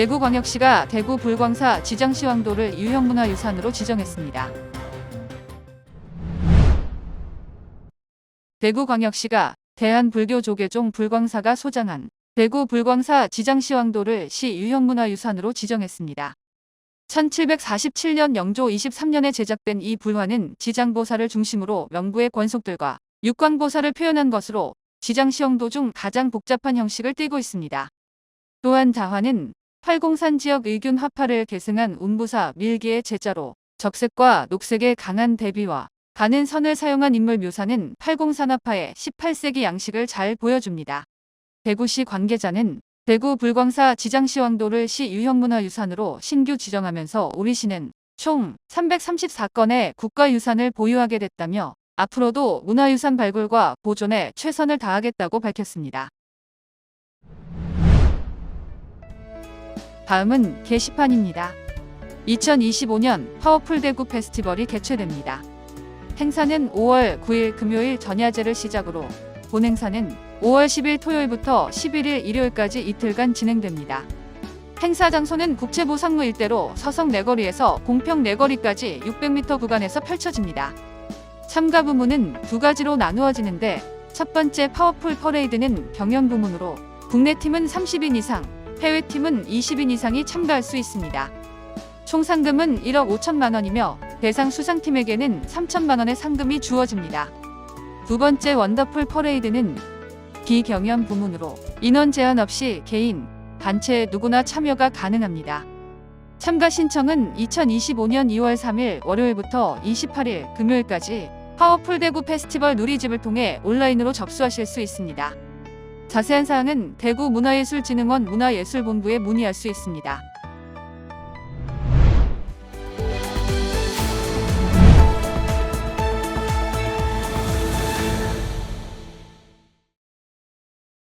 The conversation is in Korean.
대구광역시가 대구 불광사 지장시황도를 유형문화유산으로 지정했습니다. 대구광역시가 대한불교조계종 불광사가 소장한 대구 불광사 지장시황도를 시 유형문화유산으로 지정했습니다. 1747년 영조 23년에 제작된 이 불화는 지장보살을 중심으로 명부의 권속들과 육광보살을 표현한 것으로 지장시황도 중 가장 복잡한 형식을 띠고 있습니다. 또한 자화는 활공산 지역 의균 화파를 계승한 운부사 밀기의 제자로 적색과 녹색의 강한 대비와 가는 선을 사용한 인물 묘사는 팔공산 화파의 18세기 양식을 잘 보여줍니다. 대구시 관계자는 대구 불광사 지장시황도를 시 유형문화유산으로 신규 지정하면서 우리 시는 총 334건의 국가유산을 보유하게 됐다며 앞으로도 문화유산 발굴과 보존에 최선을 다하겠다고 밝혔습니다. 다음은 게시판입니다. 2025년 파워풀 대구 페스티벌이 개최됩니다. 행사는 5월 9일 금요일 전야제를 시작으로 본 행사는 5월 10일 토요일부터 11일 일요일까지 이틀간 진행됩니다. 행사 장소는 국채보 상무 일대로 서성 내거리에서 공평 내거리까지 600m 구간에서 펼쳐집니다. 참가 부문은 두 가지로 나누어지는데 첫 번째 파워풀 퍼레이드는 경연 부문으로 국내 팀은 30인 이상, 해외 팀은 20인 이상이 참가할 수 있습니다. 총 상금은 1억 5천만 원이며 대상 수상팀에게는 3천만 원의 상금이 주어집니다. 두 번째 원더풀 퍼레이드는 비경연 부문으로 인원 제한 없이 개인, 단체 누구나 참여가 가능합니다. 참가 신청은 2025년 2월 3일 월요일부터 28일 금요일까지 파워풀 대구 페스티벌 누리집을 통해 온라인으로 접수하실 수 있습니다. 자세한 사항은 대구 문화예술진흥원 문화예술본부에 문의할 수 있습니다.